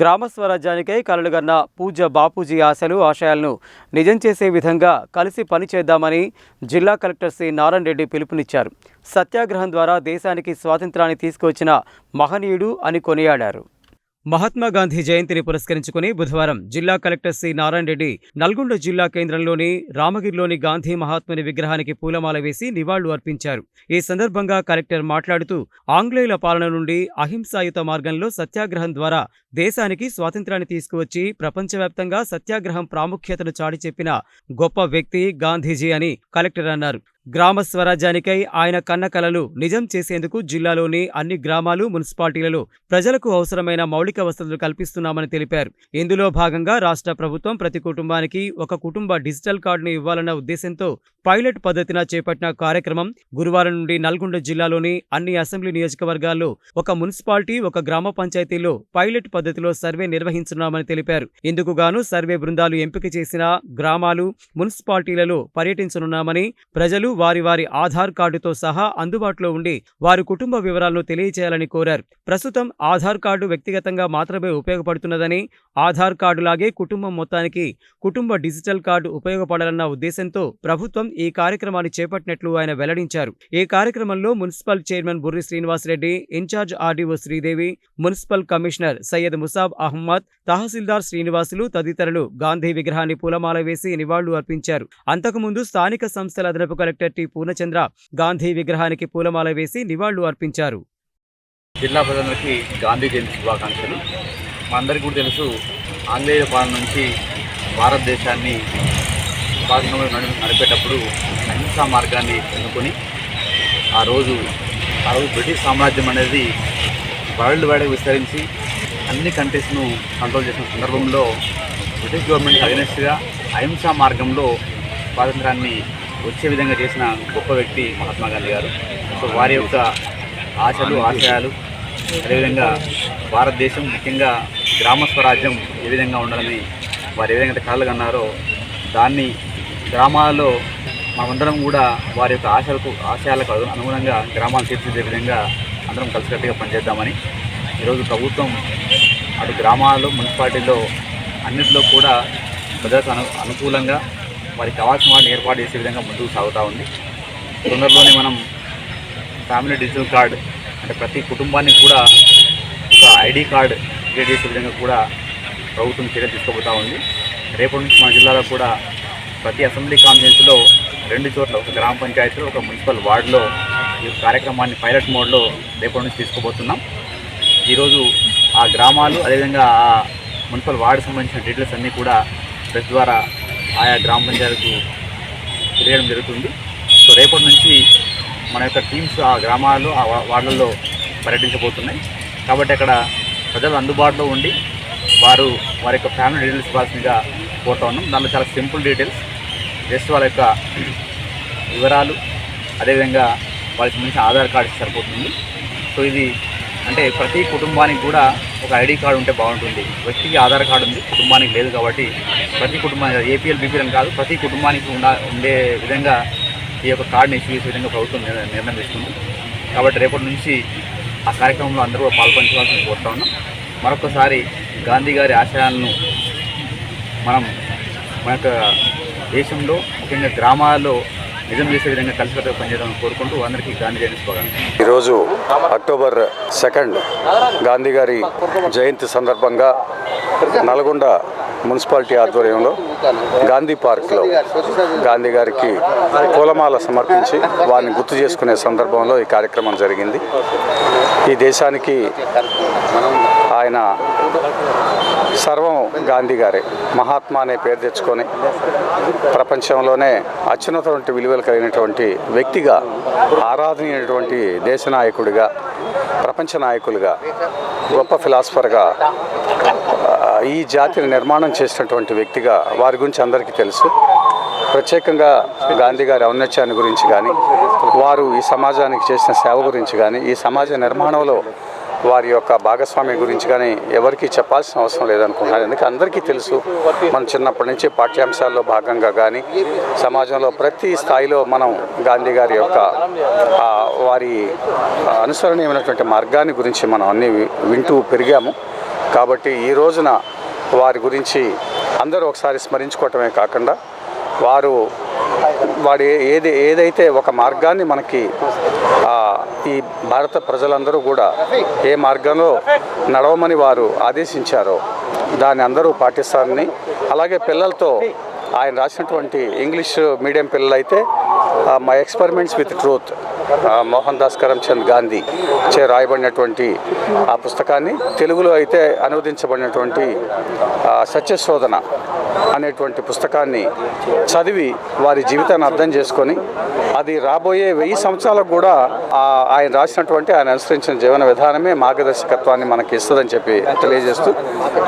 గ్రామ స్వరాజ్యానికై కలలుగన్న పూజ బాపూజీ ఆశలు ఆశయాలను నిజం చేసే విధంగా కలిసి పనిచేద్దామని జిల్లా కలెక్టర్ సి. నారాయణ రెడ్డి పిలుపునిచ్చారు. సత్యాగ్రహం ద్వారా దేశానికి స్వాతంత్రాన్ని తీసుకువచ్చిన మహనీయుడు అని కొనియాడారు. మహాత్మా గాంధీ జయంతిని పురస్కరించుకుని బుధవారం జిల్లా కలెక్టర్ సి నారాయణ రెడ్డి నల్గొండ జిల్లా కేంద్రంలోని రామగిరిలోని గాంధీ మహాత్ముని విగ్రహానికి పూలమాల వేసి నివాళులు అర్పించారు. ఈ సందర్భంగా కలెక్టర్ మాట్లాడుతూ ఆంగ్లేయుల పాలన నుండి అహింసాయుత మార్గంలో సత్యాగ్రహం ద్వారా దేశానికి స్వాతంత్రాన్ని తీసుకువచ్చి ప్రపంచవ్యాప్తంగా సత్యాగ్రహం ప్రాముఖ్యతను చాటి చెప్పిన గొప్ప వ్యక్తి గాంధీజీ అని కలెక్టర్ అన్నారు. గ్రామ స్వరాజ్యానికై ఆయన కన్న కలలు నిజం చేసేందుకు జిల్లాలోని అన్ని గ్రామాలు మున్సిపాలిటీలలో ప్రజలకు అవసరమైన మౌలిక వసతులు కల్పిస్తున్నామని తెలిపారు. ఇందులో భాగంగా రాష్ట్ర ప్రభుత్వం ప్రతి కుటుంబానికి ఒక కుటుంబ డిజిటల్ కార్డును ఇవ్వాలన్న ఉద్దేశంతో పైలట్ పద్ధతిన చేపట్టిన కార్యక్రమం గురువారం నుండి నల్గొండ జిల్లాలోని అన్ని అసెంబ్లీ నియోజకవర్గాల్లో ఒక మున్సిపాలిటీ ఒక గ్రామ పంచాయతీలో పైలట్ పద్ధతిలో సర్వే నిర్వహించనున్నామని తెలిపారు. ఇందుకు గాను సర్వే బృందాలు ఎంపిక చేసిన గ్రామాలు మున్సిపాలిటీలలో పర్యటించనున్నామని ప్రజలు వారి వారి ఆధార్ కార్డుతో సహా అందుబాటులో ఉండి వారి కుటుంబ వివరాలను తెలియచేయాలని కోరారు. ప్రస్తుతం ఆధార్ కార్డు వ్యక్తిగతంగా మాత్రమే ఉపయోగపడుతున్నదని ఆధార్ కార్డులాగే కుటుంబం మొత్తానికి కుటుంబ డిజిటల్ కార్డు ఉపయోగపడాలన్న ఉద్దేశంతో ప్రభుత్వం ఈ కార్యక్రమాన్ని చేపట్టినట్లు ఆయన వెల్లడించారు. ఈ కార్యక్రమంలో municipal chairman Burri Srinivasa Reddy incharge RDO Sridevi municipal commissioner Syed Musab Ahmed tahsildar Srinivasulu తదితరులు గాంధీ విగ్రహాన్ని పూలమాల వేసి నివాళులు అర్పించారు. అంతకుముందు స్థానిక సంస్థల అదనపు కలెక్టర్ టి పూర్ణచంద్ర గాంధీ విగ్రహానికి పూలమాల వేసి నివాళులు అర్పించారు. జిల్లా ప్రజలందరికీ గాంధీ జయంతి శుభాకాంక్షలు. మా కూడా తెలుసు ఆంగ్లేయుల పాలన నుంచి భారతదేశాన్ని స్వాతంత్రంలో నడిపేటప్పుడు అహింసా మార్గాన్ని ఎన్నుకొని ఆ రోజు ఆ రోజు బ్రిటిష్ సామ్రాజ్యం అనేది వరల్డ్ వైడ్ విస్తరించి అన్ని కంట్రీస్ను కంట్రోల్ చేసిన సందర్భంలో బ్రిటిష్ గవర్నమెంట్ అగెనెస్ట్గా అహింసా మార్గంలో స్వాతంత్రాన్ని వచ్చే విధంగా చేసిన గొప్ప వ్యక్తి మహాత్మా గాంధీ గారు. సో వారి యొక్క ఆశలు ఆశయాలు అదేవిధంగా భారతదేశం ముఖ్యంగా గ్రామ స్వరాజ్యం ఏ విధంగా ఉండాలని వారు ఏ విధంగా కళలు కన్నారో దాన్ని గ్రామాల్లో మనమందరం కూడా వారి యొక్క ఆశలకు ఆశయాలకు అనుగుణంగా గ్రామాలు తీర్చిదే విధంగా అందరం కలిసికట్టుగా పనిచేద్దామని ఈరోజు ప్రభుత్వం అటు గ్రామాల్లో మున్సిపాలిటీలో అన్నింటిలో కూడా ప్రజలకు అను అనుకూలంగా వారికి కావాల్సిన వాటిని ఏర్పాటు చేసే విధంగా ముందుకు సాగుతూ ఉంది. తొందరలోనే మనం ఫ్యామిలీ డిజిటల్ కార్డ్ అంటే ప్రతి కుటుంబానికి కూడా ఒక ఐడి కార్డ్ క్రియేట్ చేసే విధంగా కూడా ప్రభుత్వం చర్య తీసుకోబోతా ఉంది. రేపటి నుంచి మన జిల్లాలో కూడా ప్రతి అసెంబ్లీ కాన్ఫరెన్స్లో రెండు చోట్ల ఒక గ్రామ పంచాయతీలో ఒక మున్సిపల్ వార్డులో ఈ కార్యక్రమాన్ని పైలట్ మోడ్లో రేపటి నుంచి తీసుకోబోతున్నాం. ఈరోజు ఆ గ్రామాలు అదేవిధంగా ఆ మున్సిపల్ వార్డు సంబంధించిన డీటెయిల్స్ అన్నీ కూడా ప్రెస్ ద్వారా ఆయా గ్రామ పంచాయతీలకు తెలియడం జరుగుతుంది. సో రేపటి నుంచి మన యొక్క టీమ్స్ ఆ గ్రామాల్లో ఆ వార్డులలో పర్యటించబోతున్నాయి. కాబట్టి అక్కడ ప్రజలు అందుబాటులో ఉండి వారు వారి యొక్క ఫ్యామిలీ డీటెయిల్స్ ఇవ్వాల్సిందిగా కోరుతా ఉన్నాం. దానిలో చాలా సింపుల్ డీటెయిల్స్ జస్ట్ వాళ్ళ యొక్క వివరాలు అదేవిధంగా వాళ్ళకి సంబంధించిన ఆధార్ కార్డు సరిపోతుంది. సో ఇది అంటే ప్రతి కుటుంబానికి కూడా ఒక ఐడి కార్డు ఉంటే బాగుంటుంది. వ్యక్తికి ఆధార్ కార్డు ఉంది కుటుంబానికి లేదు కాబట్టి ప్రతి కుటుంబానికి ఏపీఎల్ బీపీఎల్ అని కాదు ప్రతి కుటుంబానికి ఉండ ఉండే విధంగా ఈ యొక్క కార్డుని ఇష్యూ చేసే విధంగా ప్రభుత్వం నిర్ణయం తీసుకుంది. కాబట్టి రేపటి నుంచి ఆ కార్యక్రమంలో అందరూ కూడా పాల్పంచవలసింది కోరుతా ఉన్నాం. మరొకసారి గాంధీ గారి ఆశయాలను మనం మన యొక్క దేశంలో ముఖ్యంగా గ్రామాల్లో నిజం చేసే విధంగా కలిసికట్టుగా పనిచేయడం కోరుకుంటూ అందరికీ గాంధీ జయంతి శుభాకాంక్షలు. ఈరోజు అక్టోబర్ సెకండ్ గాంధీ గారి జయంతి సందర్భంగా నల్గొండ మున్సిపాలిటీ ఆధ్వర్యంలో గాంధీ పార్క్లో గాంధీ గారికి పూలమాల సమర్పించి వారిని గుర్తు చేసుకునే సందర్భంలో ఈ కార్యక్రమం జరిగింది. ఈ దేశానికి ఆయన సర్వం గాంధీ గారే. మహాత్మా అనే పేరు తెచ్చుకొని ప్రపంచంలోనే అత్యున్నతమైన విలువలు కలిగినటువంటి వ్యక్తిగా ఆరాధనీయటువంటి దేశ నాయకుడిగా ప్రపంచ నాయకులుగా గొప్ప ఫిలాసఫర్గా ఈ జాతిని నిర్మాణం చేసినటువంటి వ్యక్తిగా వారి గురించి అందరికీ తెలుసు. ప్రత్యేకంగా గాంధీ గారి ఔన్నత్యాన్ని గురించి కానీ వారు ఈ సమాజానికి చేసిన సేవ గురించి కానీ ఈ సమాజ నిర్మాణంలో వారి యొక్క భాగస్వామి గురించి కానీ ఎవరికీ చెప్పాల్సిన అవసరం లేదనుకుంటున్నాను. ఎందుకంటే అందరికీ తెలుసు మనం చిన్నప్పటి నుంచి పాఠ్యాంశాల్లో భాగంగా కానీ సమాజంలో ప్రతి స్థాయిలో మనం గాంధీ గారి యొక్క వారి అనుసరణీయమైనటువంటి మార్గాన్ని గురించి మనం అన్ని వింటూ పెరిగాము. కాబట్టి ఈ రోజున వారి గురించి అందరూ ఒకసారి స్మరించుకోవటమే కాకుండా వారు వాడు ఏది ఏదైతే ఒక మార్గాన్ని మనకి ఈ భారత ప్రజలందరూ కూడా ఏ మార్గంలో నడవమని వారు ఆదేశించారో దాన్ని అందరూ పాటిస్తారని అలాగే పిల్లలతో ఆయన రాసినటువంటి ఇంగ్లీష్ మీడియం పిల్లలైతే my experiments with truth Mohan Das Karamchand Gandhi చే రాయబడినటువంటి ఆ పుస్తకాన్ని తెలుగులో అయితే అనువదించబడినటువంటి సత్యశోధన అనేటువంటి పుస్తకాన్ని చదివి వారి జీవితాన్ని అర్థం చేసుకొని అది రాబోయే వెయ్యి సంవత్సరాలకు కూడా ఆయన రాసినటువంటి ఆయన అనుసరించిన జీవన విధానమే మార్గదర్శకత్వాన్ని మనకి ఇస్తుందని చెప్పి తెలియజేస్తూ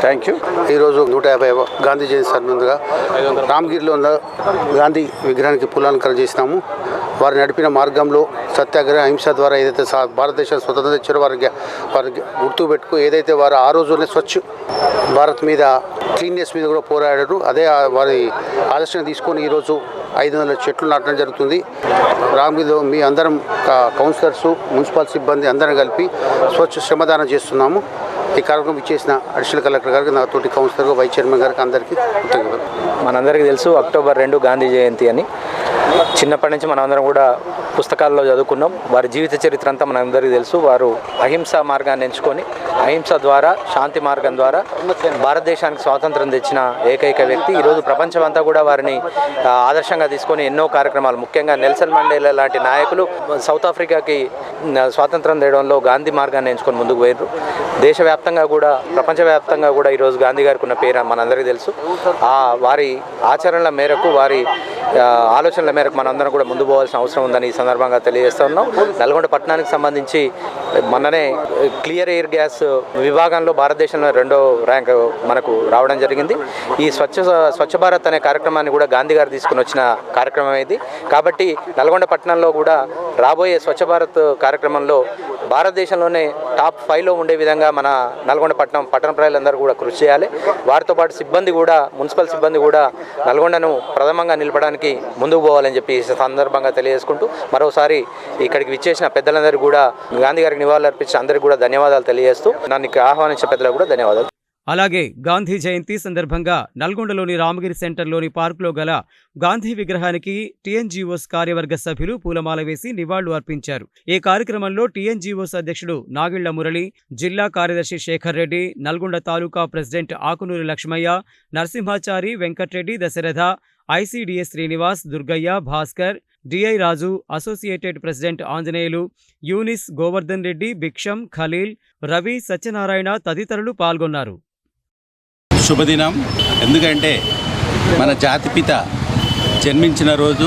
థ్యాంక్ యూ. ఈరోజు నూట యాభై గాంధీ జయంతి సందర్భంగా రామగిరిలో ఉన్న గాంధీ విగ్రహానికి పూలాలంకరణ చేసినాము. వారు నడిపిన మార్గంలో సత్యాగ్రహ హింస ద్వారా ఏదైతే భారతదేశం స్వతంత్రం తెచ్చారో వారికి వారికి గుర్తు పెట్టుకు ఏదైతే వారు ఆ రోజునే స్వచ్ఛ భారత్ మీద క్లీన్నెస్ మీద కూడా పోరాడారు. అదే వారి ఆదర్శం తీసుకొని ఈరోజు ఐదు వందల చెట్లు నాటడం జరుగుతుంది. రామగిరిలో మీ అందరం కౌన్సిలర్స్ మున్సిపల్ సిబ్బంది అందరం కలిపి స్వచ్ఛ శ్రమదానం చేస్తున్నాము. ఈ కార్యక్రమం ఇచ్చేసిన అడిషనల్ కలెక్టర్ గారికి నా తోటి కౌన్సిలర్ వైస్ చైర్మన్ గారికి అందరికీ కృతజ్ఞతలు. మనందరికీ తెలుసు అక్టోబర్ రెండు గాంధీ జయంతి అని. చిన్నప్పటి నుంచి మనందరం కూడా పుస్తకాల్లో చదువుకున్నాం. వారి జీవిత చరిత్ర అంతా మనందరికీ తెలుసు. వారు అహింస మార్గాన్ని ఎంచుకొని అహింస ద్వారా శాంతి మార్గం ద్వారా భారతదేశానికి స్వాతంత్రం తెచ్చిన ఏకైక వ్యక్తి. ఈరోజు ప్రపంచం అంతా కూడా వారిని ఆదర్శంగా తీసుకొని ఎన్నో కార్యక్రమాలు ముఖ్యంగా నెల్సన్ మండేలా లాంటి నాయకులు సౌత్ ఆఫ్రికాకి స్వాతంత్రం తేయడంలో గాంధీ మార్గాన్ని ఎంచుకొని ముందుకు పోయారు దేశవ్యాప్తంగా కూడా ప్రపంచవ్యాప్తంగా కూడా ఈరోజు గాంధీ గారికి ఉన్న పేరు మనందరికీ తెలుసు. ఆ వారి ఆచరణల మేరకు వారి ఆలోచనల మేరకు మనందరం కూడా ముందు పోవాల్సిన అవసరం ఉందని ఈ సందర్భంగా తెలియజేస్తా ఉన్నాం నల్గొండ పట్టణానికి సంబంధించి మొన్ననే క్లియర్ ఎయిర్ గ్యాస్ విభాగంలో భారతదేశంలో రెండో ర్యాంక్ మనకు రావడం జరిగింది. ఈ స్వచ్ఛ స్వచ్ఛ భారత్ అనే కార్యక్రమాన్ని కూడా గాంధీ గారు తీసుకుని వచ్చిన కార్యక్రమం ఇది. కాబట్టి నల్గొండ పట్టణంలో కూడా రాబోయే స్వచ్ఛ భారత్ కార్యక్రమంలో భారతదేశంలోనే టాప్ ఫైవ్లో ఉండే విధంగా మన నల్గొండ పట్టణం పట్టణ ప్రజలందరూ కూడా కృషి చేయాలి. వారితో పాటు సిబ్బంది కూడా మున్సిపల్ సిబ్బంది కూడా నల్గొండను ప్రథమంగా నిలపడానికి ముందుకు పోవాలని చెప్పి సందర్భంగా తెలియజేసుకుంటూ మరోసారి ఇక్కడికి విచ్చేసిన పెద్దలందరికీ కూడా గాంధీ గారికి నివాళులర్పించిన అందరికీ కూడా ధన్యవాదాలు తెలియజేస్తూ నన్ను ఆహ్వానించిన పెద్దలకు కూడా ధన్యవాదాలు. అలాగే గాంధీ జయంతి సందర్భంగా నల్గొండలోని రామగిరి సెంటర్లోని పార్కులో గల గాంధీ విగ్రహానికి టీఎన్జీఓస్ కార్యవర్గ సభ్యులు పూలమాల వేసి నివాళులు అర్పించారు. ఈ కార్యక్రమంలో టీఎన్జీఓస్ అధ్యక్షుడు నాగిళ్ళ మురళి జిల్లా కార్యదర్శి Shekar Reddy Nalgonda taluka president Akunuri Lakshmaiah Narasimhachari Venkatreddy Dasharatha ICDS Srinivas Durgaiah Bhaskar DI Raju associated president Anjaneyulu Younis Govardhan Reddy Bhiksham Khaleel Ravi Satyanarayana తదితరులు పాల్గొన్నారు. శుభదినం. ఎందుకంటే మన జాతిపిత జన్మించిన రోజు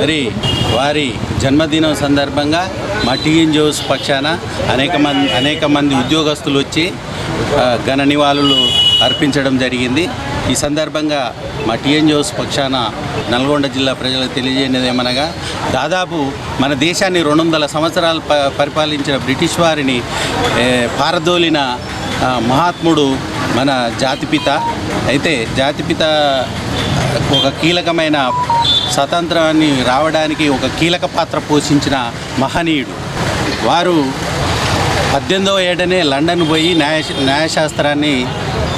మరి వారి జన్మదినం సందర్భంగా మా టీఎన్జిఓస్ పక్షాన అనేక మంది అనేక మంది ఉద్యోగస్తులు వచ్చి ఘన నివాళులు అర్పించడం జరిగింది. ఈ సందర్భంగా మా టీఎన్జిఓస్ పక్షాన నల్గొండ జిల్లా ప్రజలకు తెలియజేయనిది ఏమనగా దాదాపు మన దేశాన్ని రెండు వందల సంవత్సరాలు పరిపాలించిన బ్రిటిష్ వారిని పారదోలిన మహాత్ముడు మన జాతిపిత. అయితే జాతిపిత ఒక కీలకమైన స్వతంత్రాన్ని రావడానికి ఒక కీలక పాత్ర పోషించిన మహనీయుడు. వారు పద్దెనిమిదవ ఏడనే లండన్ పోయి న్యాయ న్యాయశాస్త్రాన్ని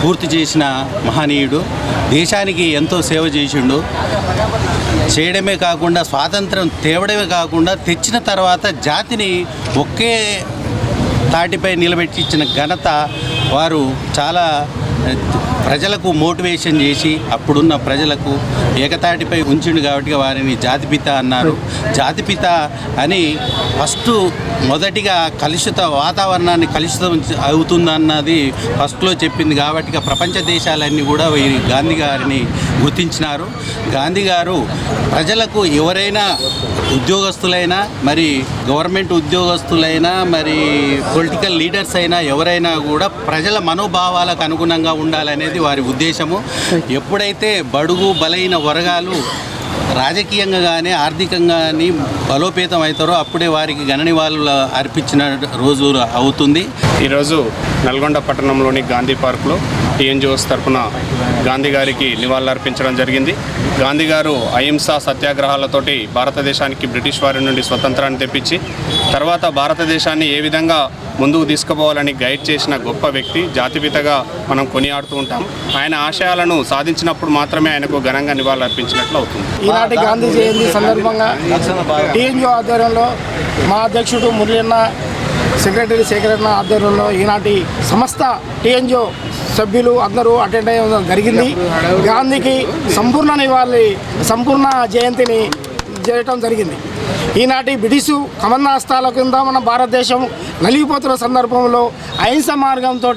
పూర్తి చేసిన మహనీయుడు. దేశానికి ఎంతో సేవ చేసిండు. చేయడమే కాకుండా స్వాతంత్రం తేవడమే కాకుండా తెచ్చిన తర్వాత జాతిని ఒకే తాటిపై నిలబెట్టి ఇచ్చిన ఘనత వారు చాలా ప్రజలకు మోటివేషన్ చేసి అప్పుడున్న ప్రజలకు ఏకతాటిపై ఉంచిండు కాబట్టి వారిని జాతిపిత అన్నారు. జాతిపిత అని ఫస్ట్ మొదటిగా కలుషిత వాతావరణాన్ని కలుషితం అవుతుందన్నది ఫస్ట్లో చెప్పింది కాబట్టి ప్రపంచ దేశాలన్నీ కూడా ఈ గాంధీ గారిని గుర్తించినారు. గాంధీ గారు ప్రజలకు ఎవరైనా ఉద్యోగస్తులైనా మరి గవర్నమెంట్ ఉద్యోగస్తులైనా మరి పొలిటికల్ లీడర్స్ అయినా ఎవరైనా కూడా ప్రజల మనోభావాలకు అనుగుణంగా ఉండాలనేది వారి ఉద్దేశము. ఎప్పుడైతే బడుగు బలైన వర్గాలు రాజకీయంగా కానీ ఆర్థికంగా కానీ బలోపేతం అవుతారో అప్పుడే వారికి గణనివాళులు అర్పించిన రోజు అవుతుంది. ఈరోజు నల్గొండ పట్టణంలోని గాంధీ పార్క్లో టీఎన్జిఓస్ తరఫున గాంధీ గారికి నివాళులర్పించడం జరిగింది. గాంధీ గారు అహింసా సత్యాగ్రహాలతోటి భారతదేశానికి బ్రిటిష్ వారి నుండి స్వతంత్రాన్ని తెప్పించి తర్వాత భారతదేశాన్ని ఏ విధంగా ముందుకు తీసుకుపోవాలని గైడ్ చేసిన గొప్ప వ్యక్తి జాతిపితగా మనం కొనియాడుతూ ఉంటాం. ఆయన ఆశయాలను సాధించినప్పుడు మాత్రమే ఆయనకు ఘనంగా నివాళులర్పించినట్లు అవుతుంది. ఈనాటి గాంధీ జయంతి సందర్భంగా టీఎన్జిఓ ఆధ్వర్యంలో మా అధ్యక్షుడు మురళన్న సెక్రటరీ సేకరణ ఆధ్వర్యంలో ఈనాటి సమస్త టీఎన్జిఓ సభ్యులు అందరూ అటెండ్ అయ్యడం జరిగింది. గాంధీకి సంపూర్ణ నివాళి సంపూర్ణ జయంతిని చేయటం జరిగింది. ఈనాటి బ్రిటిషు కమన్నాస్తాల కింద మన భారతదేశం నలిగిపోతున్న సందర్భంలో అహింస మార్గంతో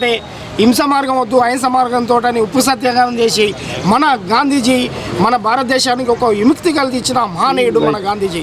హింస మార్గం వద్దు అహింస మార్గంతో అని ఉప్పు సత్యాగ్రహం చేసి మన గాంధీజీ మన భారతదేశానికి ఒక విముక్తి కలిగించిన మహానీయుడు మన గాంధీజీ.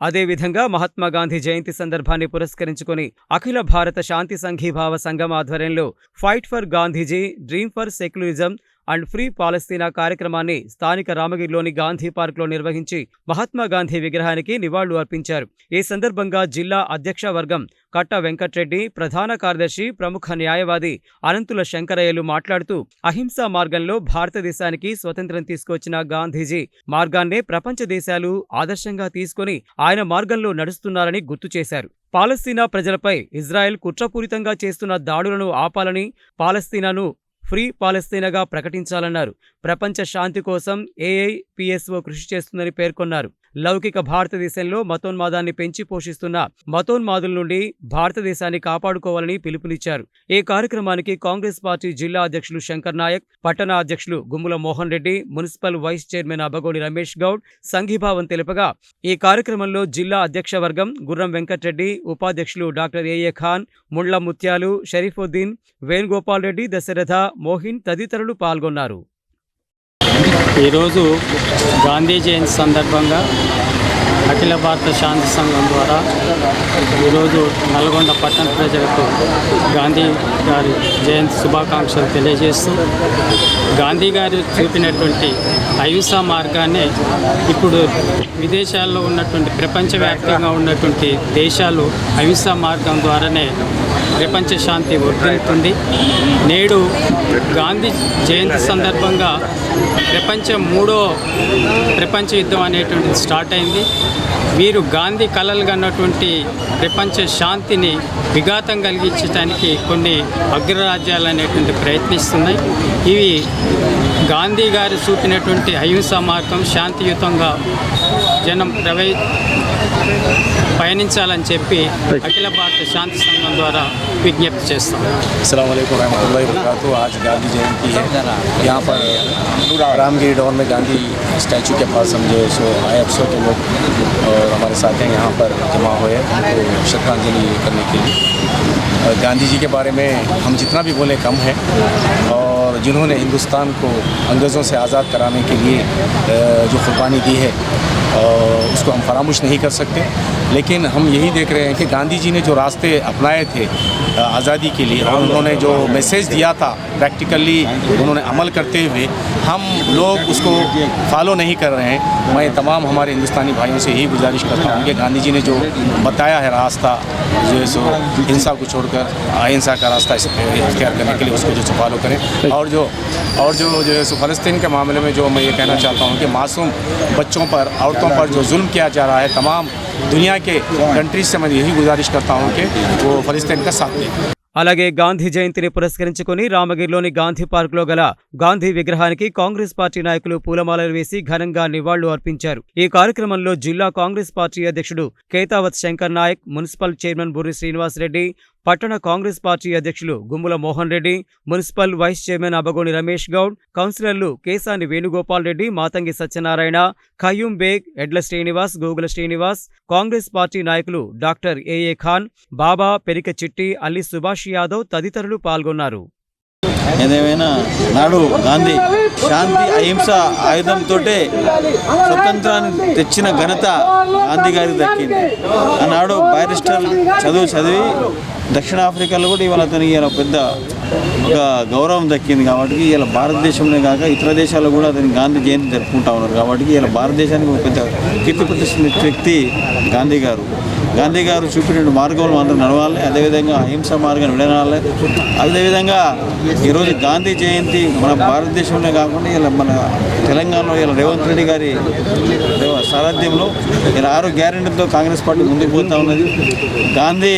అదేవిధంగా మహాత్మా గాంధీ జయంతి సందర్భాన్ని పురస్కరించుకుని అఖిల భారత శాంతి సంఘీభావ సంఘం ఆధ్వర్యంలో fight for Gandhiji dream for secularism and free Palestine కార్యక్రమాన్ని స్థానిక రామగిరిలోని గాంధీ పార్క్లో నిర్వహించి మహాత్మా గాంధీ విగ్రహానికి నివాళులు అర్పించారు. ఈ సందర్భంగా జిల్లా అధ్యక్ష వర్గం కట్ట వెంకట్రెడ్డి ప్రధాన కార్యదర్శి ప్రముఖ న్యాయవాది అనంతుల శంకరయ్యలు మాట్లాడుతూ అహింసా మార్గంలో భారతదేశానికి స్వతంత్రం తీసుకొచ్చిన గాంధీజీ మార్గాన్నే ప్రపంచ దేశాలు ఆదర్శంగా తీసుకొని ఆయన మార్గంలో నడుస్తున్నారని గుర్తు చేశారు. పాలస్తీనా ప్రజలపై ఇజ్రాయెల్ కుట్రపూరితంగా చేస్తున్న దాడులను ఆపాలని పాలస్తీనాను ఫ్రీ పాలస్తీనాగా ప్రకటించాలన్నారు. ప్రపంచ శాంతి కోసం ఏఐపిఎస్ఓ కృషి చేస్తుందని పేర్కొన్నారు. లౌకిక భారతదేశంలో మతోన్మాదాన్ని పెంచి పోషిస్తున్న మతోన్మాదుల నుండి భారతదేశాన్ని కాపాడుకోవాలని పిలుపునిచ్చారు. ఈ కార్యక్రమానికి కాంగ్రెస్ పార్టీ జిల్లా అధ్యక్షులు శంకర్ నాయక్ పట్టణ అధ్యక్షులు Gummula Mohan Reddy municipal vice chairman Abagoni Ramesh Goud సంఘీభావం తెలుపగా ఈ కార్యక్రమంలో జిల్లా అధ్యక్ష వర్గం గుర్రం వెంకటరెడ్డి ఉపాధ్యక్షులు డాక్టర్ ఏఏ ఖాన్ ముండ్ల ముత్యాలు షరీఫుద్దీన్ వేణుగోపాల్ రెడ్డి దశరథ మోహిన్ తదితరులు పాల్గొన్నారు. ఈరోజు గాంధీ జయంతి సందర్భంగా అఖిల భారత శాంతి సంఘం ద్వారా ఈరోజు నల్గొండ పట్టణ ప్రజలకు గాంధీ గారి జయంతి శుభాకాంక్షలు తెలియజేస్తూ గాంధీ గారు చూపినటువంటి అహింసా మార్గాన్ని ఇప్పుడు విదేశాల్లో ఉన్నటువంటి ప్రపంచవ్యాప్తంగా ఉన్నటువంటి దేశాలు అహింసా మార్గం ద్వారానే ప్రపంచ శాంతి వర్ధిల్లుతుంది. నేడు గాంధీ జయంతి సందర్భంగా ప్రపంచం మూడో ప్రపంచ యుద్ధం అనేటువంటిది స్టార్ట్ అయింది. వీరు గాంధీ కళలు కన్నటువంటి ప్రపంచ శాంతిని విఘాతం కలిగించడానికి కొన్ని అగ్రరాజ్యాలు అనేటువంటి ప్రయత్నిస్తున్నాయి. ఇవి గాంధీ గారు చూపినటువంటి అహింస మార్గం శాంతియుతంగా జనం ప్రవై పయనించాలని చెప్పి అఖిల భారత శాంతి సంఘం ద్వారా విజ్ఞప్తి చేస్తాం. السلام علیکم ورحمۃ اللہ وبرکاتہ آج گاندھی جینتی ہے یہاں پر رام گیری ڈور میں گاندھی اسٹیچو کے پاس ہم جو سو آئے افسر کے لوگ اور ہمارے ساتھ ہیں یہاں پر جمع ہوئے تو شردھانجلि کرنے کے لیے. گاندھی جی کے بارے میں ہم جتنا بھی بولیں کم ہیں. اور جنہوں نے ہندوستان کو انگریزوں سے آزاد کرانے کے لیے جو قربانی دی ہے اس کو ہم فراموش نہیں کر سکتے۔ لیکن ہم یہی دیکھ رہے ہیں کہ گاندھی جی نے جو راستے اپنائے تھے آزادی کے لیے اور انہوں نے جو میسیج دیا تھا پریکٹیکلی انہوں نے عمل کرتے ہوئے، ہم لوگ اس کو فالو نہیں کر رہے ہیں۔ میں تمام ہمارے ہندوستانی بھائیوں سے یہی گزارش کرتا ہوں کہ گاندھی جی نے جو بتایا ہے راستہ، جو ہے سو ہنسا کو چھوڑ کر، اہنسا کا راستہ اختیار کرنے کے لیے اس کو جو سو فالو کریں۔ اور جو اور جو جو ہے سو فلسطین کے معاملے میں جو میں یہ کہنا چاہتا ہوں کہ معصوم بچوں پر، عورتوں پر جو ظلم کیا جا رہا ہے، تمام दुनिया के कंट्रीज से मैं यही गुजारिश करता हूँ कि वो फ़लस्तीन का साथ दें అలాగే గాంధీ జయంతిని పురస్కరించుకుని రామగిరిలోని గాంధీ పార్కులో గల గాంధీ విగ్రహానికి కాంగ్రెస్ పార్టీ నాయకులు పూలమాలలు వేసి ఘనంగా నివాళులు అర్పించారు ఈ కార్యక్రమంలో జిల్లా కాంగ్రెస్ పార్టీ అధ్యక్షుడు కేతావత్ శంకర్ నాయక్ మున్సిపల్ చైర్మన్ బుర్రి శ్రీనివాస్ రెడ్డి పట్టణ కాంగ్రెస్ పార్టీ అధ్యక్షులు Gummula Mohan Reddy municipal vice chairman Abagoni Ramesh Goud కౌన్సిలర్లు కేసాని వేణుగోపాల్ రెడ్డి మాతంగి సత్యనారాయణ ఖయ్యూం బేగ్ ఎడ్ల శ్రీనివాస్ గోగుల శ్రీనివాస్ కాంగ్రెస్ పార్టీ నాయకులు డాక్టర్ ఏఏ ఖాన్ బాబా పెరిక చిట్టి అల్లి సుభాష్ యాదవ్ తదితరులు పాల్గొన్నారు. ఏదేమైనా నాడు గాంధీ శాంతి అహింస ఆయుధంతో స్వతంత్రాన్ని తెచ్చిన ఘనత గాంధీ గారికి దక్కింది. ఆనాడు బ్యారిస్టర్ చదువు చదివి దక్షిణాఫ్రికాలో కూడా ఇవాళ అతనికి ఇలా పెద్ద ఒక గౌరవం దక్కింది కాబట్టి ఇలా భారతదేశంలో కాక ఇతర దేశాల్లో కూడా అతని గాంధీ జయంతి జరుపుకుంటా ఉన్నారు కాబట్టి ఇలా భారతదేశానికి ఒక పెద్ద కీర్తి ప్రతిష్ఠిత వ్యక్తి గాంధీ గారు. గాంధీ గారు చూపిన మార్గంలో అందరూ నడవాలి. అదేవిధంగా అహింస మార్గం విడనాలి అదేవిధంగా ఈరోజు గాంధీ జయంతి మన భారతదేశంలో కాకుండా ఇలా మన తెలంగాణలో ఇలా రేవంత్ రెడ్డి గారి సారథ్యంలో ఇలా ఆరు గ్యారెంటీతో కాంగ్రెస్ పార్టీ ముందుకు పోతూ ఉన్నది. గాంధీ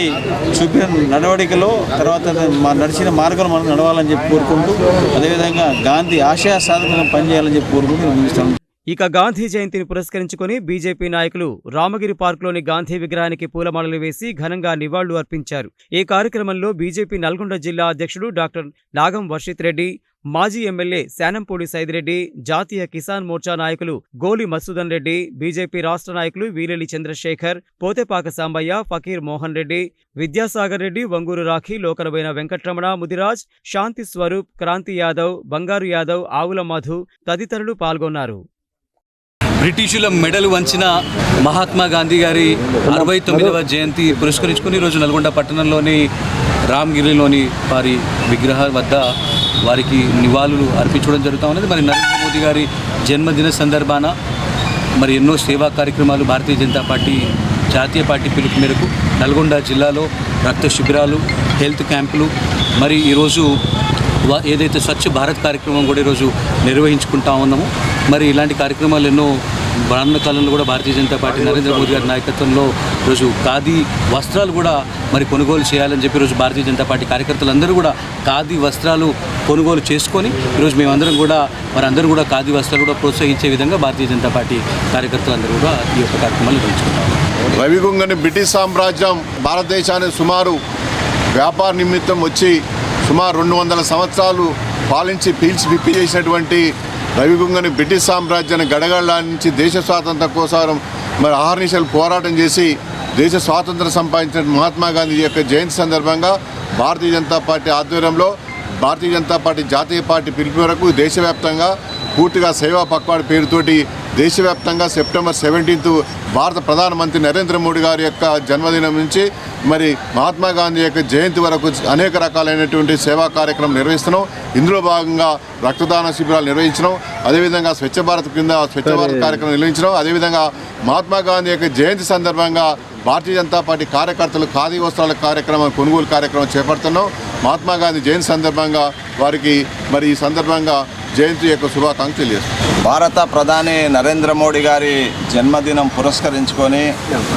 చూపిన నడవడికలో తర్వాత మా నడిచిన మార్గం మనం నడవాలని చెప్పి కోరుకుంటూ అదేవిధంగా గాంధీ ఆశయ సాధన పనిచేయాలని చెప్పి కోరుకుంటూ నేను ముగిస్తాను ఇక గాంధీ జయంతిని పురస్కరించుకుని బీజేపీ నాయకులు రామగిరి పార్కులోని గాంధీ విగ్రహానికి పూలమాలలు వేసి ఘనంగా నివాళులు అర్పించారు. ఈ కార్యక్రమంలో బీజేపీ నల్గొండ జిల్లా అధ్యక్షుడు డాక్టర్ నాగం వర్షిత్ రెడ్డి మాజీ ఎమ్మెల్యే శానంపూడి సైదిరెడ్డి జాతీయ కిసాన్ మోర్చా నాయకులు గోలి మసూదన్ రెడ్డి బీజేపీ రాష్ట్ర నాయకులు వీరెల్లి చంద్రశేఖర్ పోతేపాక సాంబయ్య ఫకీర్ మోహన్ రెడ్డి విద్యాసాగర్ రెడ్డి వంగూరు రాఖీ లోకనబైన వెంకట్రమణ ముదిరాజ్ శాంతి స్వరూప్ క్రాంతి యాదవ్ బంగారు యాదవ్ ఆవుల మధు తదితరులు పాల్గొన్నారు. బ్రిటిషుల మెడలు వంచిన మహాత్మా గాంధీ గారి అరవై తొమ్మిదవ జయంతి పురస్కరించుకుని ఈరోజు నల్గొండ పట్టణంలోని రామ్గిరిలోని వారి విగ్రహ వద్ద వారికి నివాళులు అర్పించడం జరుగుతూ ఉన్నది. మరి నరేంద్ర మోదీ గారి జన్మదిన సందర్భాన మరి ఎన్నో సేవా కార్యక్రమాలు భారతీయ జనతా పార్టీ జాతీయ పార్టీ పిలుపు మేరకు నల్గొండ జిల్లాలో రక్త శిబిరాలు హెల్త్ క్యాంపులు మరి ఈరోజు ఏదైతే స్వచ్ఛ భారత్ కార్యక్రమం కూడా ఈరోజు నిర్వహించుకుంటా ఉన్నాము మరి ఇలాంటి కార్యక్రమాలు ఎన్నో రానున్న కాలంలో కూడా భారతీయ జనతా పార్టీ నరేంద్ర మోదీ గారి నాయకత్వంలో ఈరోజు ఖాదీ వస్త్రాలు కూడా మరి కొనుగోలు చేయాలని చెప్పి ఈరోజు భారతీయ జనతా పార్టీ కార్యకర్తలందరూ కూడా ఖాదీ వస్త్రాలు కొనుగోలు చేసుకొని ఈరోజు మేమందరం కూడా మరి అందరూ కూడా ఖాదీ వస్త్రాలు కూడా ప్రోత్సహించే విధంగా భారతీయ జనతా పార్టీ కార్యకర్తలందరూ కూడా ఈ యొక్క కార్యక్రమాలు నిర్వహించుకుంటారు. రవిగుంగని బ్రిటిష్ సామ్రాజ్యం భారతదేశాన్ని సుమారు వ్యాపార నిమిత్తం వచ్చి సుమారు రెండు వందల సంవత్సరాలు పాలించి పీల్చి పిప్పి చేసినటువంటి రవిగుంగని బ్రిటిష్ సామ్రాజ్యాన్ని గడగడలాడించి దేశ స్వాతంత్రం కోసం మరి ఆహర్నిశలు పోరాటం చేసి దేశ స్వాతంత్రం సంపాదించిన మహాత్మా గాంధీ యొక్క జయంతి సందర్భంగా భారతీయ జనతా పార్టీ ఆధ్వర్యంలో భారతీయ జనతా పార్టీ జాతీయ పార్టీ పిలుపు వరకు దేశవ్యాప్తంగా పూర్తిగా సేవా పక్వాడు పేరుతోటి దేశవ్యాప్తంగా సెప్టెంబర్ సెవెంటీన్త్ భారత ప్రధానమంత్రి నరేంద్ర మోడీ గారి యొక్క జన్మదినం నుంచి మరి మహాత్మా గాంధీ యొక్క జయంతి వరకు అనేక రకాలైనటువంటి సేవా కార్యక్రమం నిర్వహిస్తున్నాం. ఇందులో భాగంగా రక్తదాన శిబిరాలు నిర్వహించడం అదేవిధంగా స్వచ్ఛ భారత్ కింద స్వచ్ఛ భారత్ కార్యక్రమం నిర్వహించడం అదేవిధంగా మహాత్మా గాంధీ యొక్క జయంతి సందర్భంగా భారతీయ జనతా పార్టీ కార్యకర్తలు ఖాదీ వస్త్రాల కార్యక్రమం కొనుగోలు కార్యక్రమం చేపడుతున్నాం. మహాత్మా గాంధీ జయంతి సందర్భంగా వారికి మరి ఈ సందర్భంగా జయంతి యొక్క శుభాకాంక్షలు చేస్తున్నాం భారత ప్రధాని నరేంద్ర మోడీ గారి జన్మదినం పురస్కరించుకొని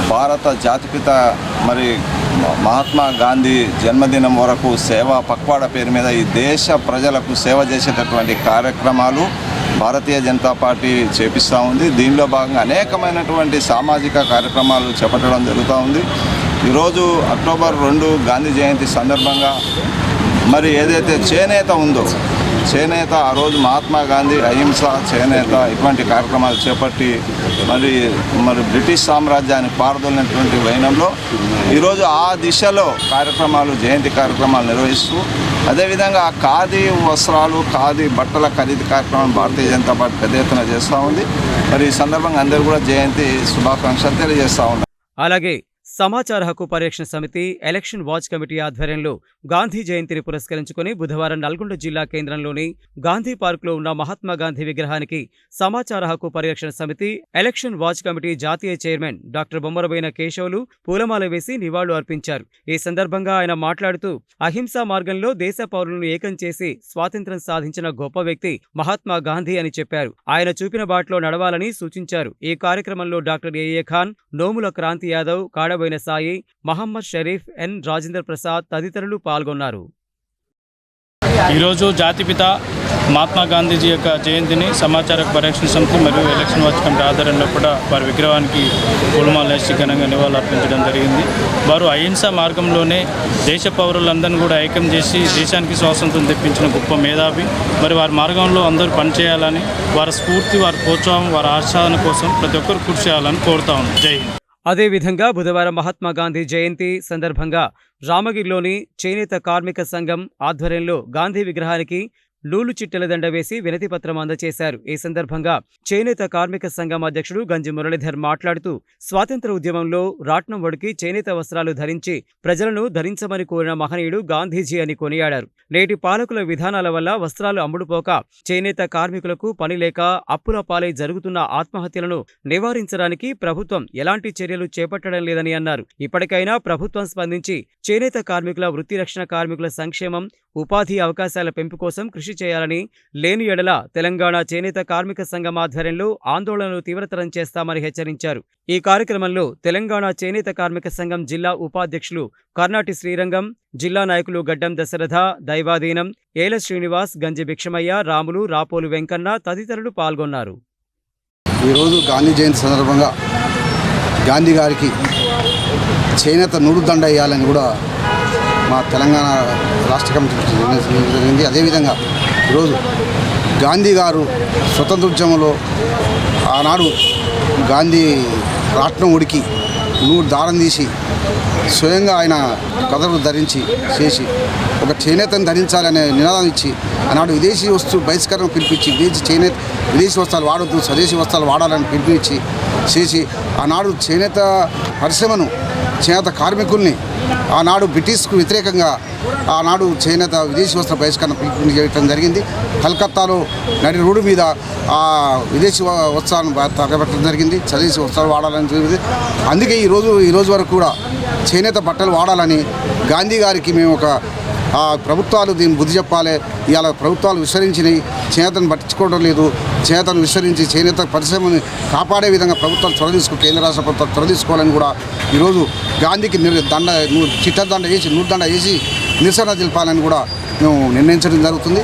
భారత జాతిపిత మరి మహాత్మా గాంధీ జన్మదినం వరకు సేవ పక్వాడ పేరు మీద ఈ దేశ ప్రజలకు సేవ చేసేటటువంటి కార్యక్రమాలు భారతీయ జనతా పార్టీ చేపిస్తూ ఉంది. దీనిలో భాగంగా అనేకమైనటువంటి సామాజిక కార్యక్రమాలు చేపట్టడం జరుగుతూ ఉంది. ఈరోజు అక్టోబర్ రెండు గాంధీ జయంతి సందర్భంగా మరి ఏదైతే చేనేత ఉందో చేనేత ఆ రోజు మహాత్మా గాంధీ అహింస చేనేత ఇటువంటి కార్యక్రమాలు చేపట్టి మరి మరి బ్రిటిష్ సామ్రాజ్యాన్ని పారదోలినటువంటి వైనంలో ఈరోజు ఆ దిశలో కార్యక్రమాలు జయంతి కార్యక్రమాలు నిర్వహిస్తూ అదేవిధంగా ఆ ఖాదీ వస్త్రాలు ఖాదీ బట్టల ఖరీదు కార్యక్రమం భారతీయ జనతా పార్టీ పెద్ద ఎత్తున చేస్తూ ఉంది. మరి ఈ సందర్భంగా అందరూ కూడా జయంతి శుభాకాంక్షలు తెలియజేస్తూ ఉన్నారు. అలాగే సమాచార హక్కు పరిరక్షణ సమితి ఎలక్షన్ వాచ్ కమిటీ ఆధ్వర్యంలో గాంధీ జయంతిని పురస్కరించుకుని బుధవారం నల్గొండ జిల్లా కేంద్రంలోని గాంధీ పార్కులో ఉన్న మహాత్మా గాంధీ విగ్రహానికి సమాచార హక్కు పరిరక్షణ సమితి ఎలక్షన్ వాచ్ కమిటీ జాతీయ చైర్మన్ డాక్టర్ బొమ్మరబోయిన కేశవులు పూలమాల వేసి నివాళులు అర్పించారు. ఈ సందర్భంగా ఆయన మాట్లాడుతూ అహింసా మార్గంలో దేశ పౌరులను ఏకం చేసి స్వాతంత్ర్యం సాధించిన గొప్ప వ్యక్తి మహాత్మా గాంధీ అని చెప్పారు. ఆయన చూపిన బాటలో నడవాలని సూచించారు. ఈ కార్యక్రమంలో డాక్టర్ ఏఏ ఖాన్ నోముల క్రాంతి యాదవ్ కాడబోయిన సాయి మహమ్మద్ షరీఫ్ ఎన్. రాజేంద్ర ప్రసాద్ తదితరులు పాల్గొన్నారు. ఈరోజు జాతిపిత మహాత్మా గాంధీజీ యొక్క జయంతిని సమాచార పరిరక్షణ సమితి మరియు ఎలక్షన్ వాచ్ కమిటీ ఆధ్వర్యంలో కూడా వారి విగ్రహానికి పూలమాలు వేసి ఘనంగా నివాళులర్పించడం జరిగింది. వారు అహింసా మార్గంలోనే దేశ పౌరులందరినీ కూడా ఐక్యం చేసి దేశానికి స్వాతంత్రం తెప్పించిన గొప్ప మేధావి. మరి వారి మార్గంలో అందరూ పనిచేయాలని వారి స్ఫూర్తి వారి ప్రోత్సాహం వారి ఆశ్వాదన కోసం ప్రతి ఒక్కరు కృషి చేయాలని కోరుతా ఉన్నాం. జై హింద్. అదేవిధంగా బుధవారం మహాత్మా గాంధీ జయంతి సందర్భంగా రామగిరిలోని చేనేత కార్మిక సంఘం ఆధ్వర్యంలో గాంధీ విగ్రహానికి నూలు చిట్టెల దండ వేసి వినతిపత్రం అందజేశారు. ఈ సందర్భంగా చేనేత కార్మిక సంఘం అధ్యక్షుడు గంజి మురళీధర్ మాట్లాడుతూ స్వాతంత్ర ఉద్యమంలో రాట్నం వడికి చేనేత వస్త్రాలు ధరించి ప్రజలను ధరించమని కోరిన మహనీయుడు గాంధీజీ అని కొనియాడారు. నేటి పాలకుల విధానాల వల్ల వస్త్రాలు అమ్ముడుపోక చేనేత కార్మికులకు పని లేక అప్పుల పాలై జరుగుతున్న ఆత్మహత్యలను నివారించడానికి ప్రభుత్వం ఎలాంటి చర్యలు చేపట్టడం లేదని అన్నారు. ఇప్పటికైనా ప్రభుత్వం స్పందించి చేనేత కార్మికుల వృత్తి రక్షణ కార్మికుల సంక్షేమం ఉపాధి అవకాశాల పెంపు కోసం కృషి చేయాలని లేని ఎడల తెలంగాణ చేనేత కార్మిక సంఘం ఆధ్వర్యంలో ఆందోళనలు తీవ్రతరం చేస్తామని హెచ్చరించారు. ఈ కార్యక్రమంలో తెలంగాణ చేనేత కార్మిక సంఘం జిల్లా ఉపాధ్యక్షులు కర్ణాటి శ్రీరంగం జిల్లా నాయకులు గడ్డం దశరథ దైవాధీనం ఏల శ్రీనివాస్ గంజి భిక్షమయ్య రాములు రాపోలు వెంకన్న తదితరులు పాల్గొన్నారు. ఈరోజు గాంధీ జయంతి సందర్భంగా గాంధీ గారికి చేనేత నూరుదండ వేయాలని కూడా మా తెలంగాణ రాష్ట్ర కమిటీ జరిగింది అదేవిధంగా ఈరోజు గాంధీ గారు స్వతంత్ర ఉద్యమంలో ఆనాడు గాంధీ రాట్నం ఉడికి నూరు దారం తీసి స్వయంగా ఆయన కథలు ధరించి చేసి ఒక చేనేతను ధరించాలనే నినాదం ఇచ్చి ఆనాడు విదేశీ వస్తువు బహిష్కరణ పిలిపించి విదేశీ చేనేత విదేశీ వస్త్రాలు వాడొద్దు స్వదేశీ వస్త్రాలు వాడాలని పిలిపించి చేసి ఆనాడు చేనేత పరిశ్రమను చేనేత కార్మికుల్ని ఆనాడు బ్రిటిష్కు వ్యతిరేకంగా ఆనాడు చేనేత విదేశీ వస్త్ర బహిష్కరణ పిలుపుని చేయడం జరిగింది. కలకత్తాలో నడి రోడ్డు మీద ఆ విదేశీ వస్త్రాలను తగబెట్టడం జరిగింది. చదివేసి వస్త్రాలు వాడాలని జరిగింది అందుకే ఈరోజు ఈ రోజు వరకు కూడా చేనేత బట్టలు వాడాలని గాంధీ గారికి మేము ఒక ఆ ప్రభుత్వాలు దీన్ని బుద్ధి చెప్పాలి. ఇవాళ ప్రభుత్వాలు విస్తరించినాయి చేతను పట్టించుకోవడం లేదు. చేతను విస్తరించి చేనేత పరిశ్రమని కాపాడే విధంగా ప్రభుత్వాలు చొరవ తీసుకో కేంద్ర రాష్ట్ర ప్రభుత్వాలు చొరవ తీసుకోవాలని కూడా ఈరోజు గాంధీకి దండ చిట్టదండ చిట్ట దండ వేసి నూరు దండ వేసి నిరసన తెలిపాలని కూడా మేము నిర్ణయించడం జరుగుతుంది.